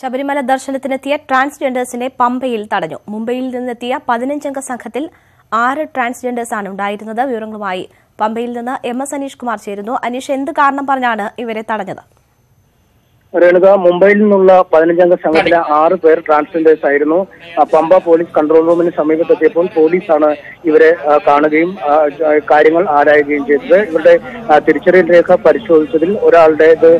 ശബരിമല ദർശനത്തിനെത്തിയ ട്രാൻസ്ജെൻഡേഴ്സിനെ പമ്പയിൽ തടഞ്ഞു. മുംബൈയിൽ നിന്നെത്തിയ പതിനഞ്ചംഗ സംഘത്തിൽ ആറ് ട്രാൻസ്ജെൻഡേഴ്സാണ് ഉണ്ടായിരുന്നത്. വിവരങ്ങളുമായി പമ്പയിൽ നിന്ന് എം എസ് അനീഷ് കുമാർ ചേരുന്നു. അനീഷ് എന്ത് കാരണം പറഞ്ഞാണ് ഇവരെ തടഞ്ഞത്? രേണുക മുംബൈയിൽ നിന്നുള്ള പതിനഞ്ചംഗ സംഘത്തിലെ ആറ് പേർ ട്രാൻസ്ജെൻഡേഴ്സ് ആയിരുന്നു. പമ്പ പോലീസ് കൺട്രോൾ റൂമിന് സമീപത്തെത്തിയപ്പോൾ പോലീസാണ് ഇവരെ കാണുകയും കാര്യങ്ങൾ ആരായുകയും ചെയ്തത്. ഇവരുടെ തിരിച്ചറിയൽ രേഖ പരിശോധിച്ചതിൽ ഒരാളുടെ ഇത്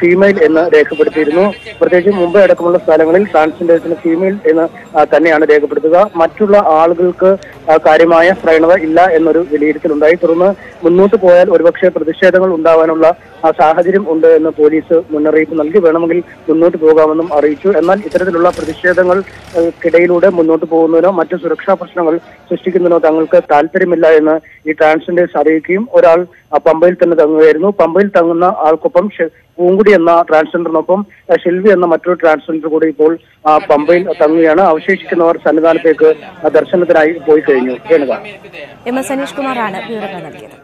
ഫീമെയിൽ എന്ന് രേഖപ്പെടുത്തിയിരുന്നു. പ്രത്യേകിച്ച് മുംബൈ അടക്കമുള്ള സ്ഥലങ്ങളിൽ ട്രാൻസ്ജെൻഡേഴ്സിന് ഫീമെയിൽ എന്ന് തന്നെയാണ് രേഖപ്പെടുത്തുക. മറ്റുള്ള ആളുകൾക്ക് കാര്യമായ പ്രവണത ഇല്ല എന്നൊരു വിലയിരുത്തലുണ്ടായി. തുടർന്ന് മുന്നോട്ട് പോയാൽ ഒരുപക്ഷെ പ്രതിഷേധങ്ങൾ ഉണ്ടാവാനുള്ള സാഹചര്യം ഉണ്ട് എന്ന് പോലീസ് മുന്നറിയിപ്പ് നൽകി. വേണമെങ്കിൽ മുന്നോട്ട് പോകാമെന്നും അറിയിച്ചു. എന്നാൽ ഇത്തരത്തിലുള്ള പ്രതിഷേധങ്ങൾക്കിടയിലൂടെ മുന്നോട്ട് പോകുന്നതിനോ മറ്റു സുരക്ഷാ പ്രശ്നങ്ങൾ സൃഷ്ടിക്കുന്നതിനോ തങ്ങൾക്ക് താല്പര്യമില്ല എന്ന് ഈ ട്രാൻസ്ജെൻഡേഴ്സ് അറിയിക്കുകയും ഒരാൾ പമ്പയിൽ തന്നെ തങ്ങുകയായിരുന്നു. പമ്പയിൽ തങ്ങുന്ന ആൾക്കൊപ്പം പൂങ്കുടി എന്ന ട്രാൻസ്ജെൻഡറിനൊപ്പം ഷെൽവി എന്ന മറ്റൊരു ട്രാൻസ്ജെൻഡർ കൂടി ഇപ്പോൾ പമ്പയിൽ തങ്ങുകയാണ്. അവശേഷിക്കുന്നവർ സന്നിധാനത്തേക്ക് ദർശനത്തിനായി പോയി കഴിഞ്ഞു. എം. എസ്. സനീഷ് കുമാറാണ് വിവരങ്ങൾ നൽകിയത്.